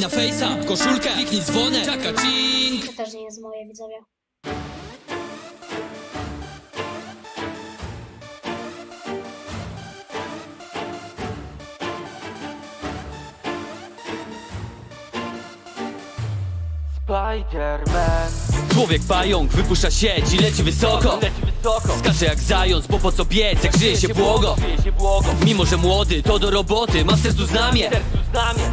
na fejsa Koszulkę, kliknij dzwonek, czaka cing To też nie jest moje, widzowie. Spider-Man Człowiek pająk wypuszcza sieć i leci wysoko. Skacze jak zając, bo po co biec, jak żyje się błogo. Mimo, że młody, to do roboty, ma w Sercu znamie.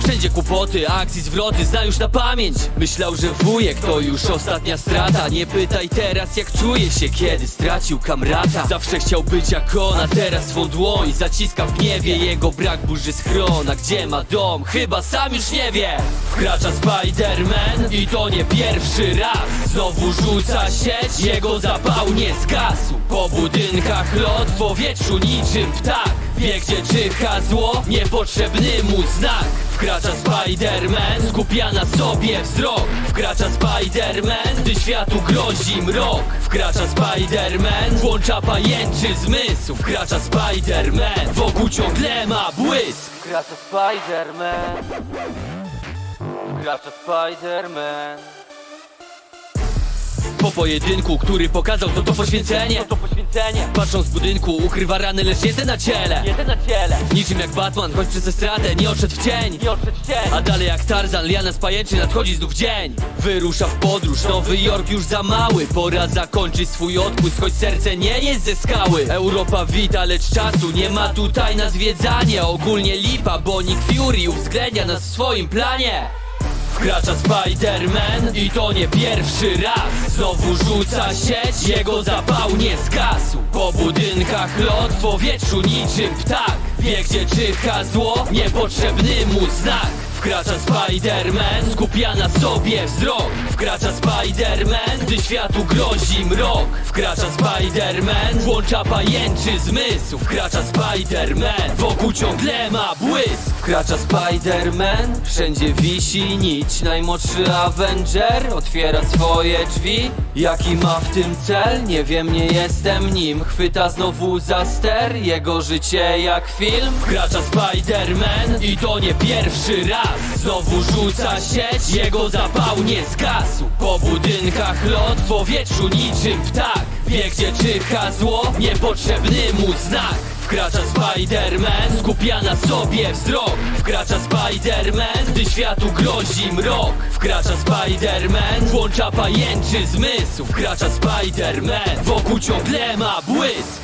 Wszędzie kłopoty, akcji zwroty, zna już na pamięć. Myślał, że wujek to już ostatnia strata. Nie pytaj teraz jak czuje się, kiedy stracił kamrata. Zawsze chciał być jak ona, teraz swą dłoń Zaciska w gniewie, jego brak burzy schrona Gdzie ma dom? Chyba sam już nie wie. Wkracza Spider-Man i to nie pierwszy raz Znowu rzuca sieć, jego zapał nie zgasł. Po budynkach lot, w powietrzu niczym ptak. Wie gdzie czyha zło, niepotrzebny mu znak. Wkracza Spider-Man, skupia na sobie wzrok. Wkracza Spider-Man, gdy światu grozi mrok. Wkracza Spider-Man, włącza pajęczy zmysł. Wkracza Spider-Man, wokół ciągle ma błysk. Wkracza Spider-Man. Wkracza Spider-Man Po pojedynku, który pokazał co to poświęcenie. To to poświęcenie? Patrząc z budynku, ukrywa rany, lecz te na ciele. Jeden na ciele. Niczym jak Batman, choć przez estratę nie odszedł w cień. Nie odszedł w cień. A dalej jak Tarzan, liana z pajęczy nadchodzi znów dzień. Wyrusza w podróż, Nowy Jork już za mały. Pora zakończyć swój odpływ, choć serce nie jest ze skały. Europa wita, lecz czasu nie ma tutaj na zwiedzanie. Ogólnie lipa, bo Nick Fury uwzględnia nas w swoim planie Wkracza Spider-Man i to nie pierwszy raz. Znowu rzuca sieć, jego zapał nie zgasł. Po budynkach lot, w powietrzu niczym ptak. Wie gdzie czyha zło, niepotrzebny mu znak. Wkracza Spider-Man, skupia na sobie wzrok. Wkracza Spider-Man, gdy światu grozi mrok. Wkracza Spider-Man, włącza pajęczy zmysł. Wkracza Spider-Man, wokół ciągle ma błysk Wkracza Spider-Man, wszędzie wisi nić. Najmłodszy Avenger otwiera swoje drzwi. Jaki ma w tym cel? Nie wiem, nie jestem nim. Chwyta znowu za ster, jego życie jak film. Wkracza Spider-Man i to nie pierwszy raz. Znowu rzuca sieć, jego zapał nie zgasł. Po budynkach lot, w powietrzu niczym ptak. Wie gdzie czyha zło, niepotrzebny mu znak Wkracza Spider-Man, skupia na sobie wzrok. Wkracza Spider-Man, gdy światu grozi mrok. Wkracza Spider-Man, włącza pajęczy zmysł. Wkracza Spider-Man, wokół ciągle ma błysk.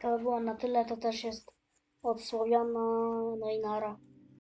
To by było na tyle, to też jest od Słowiana, no i nara.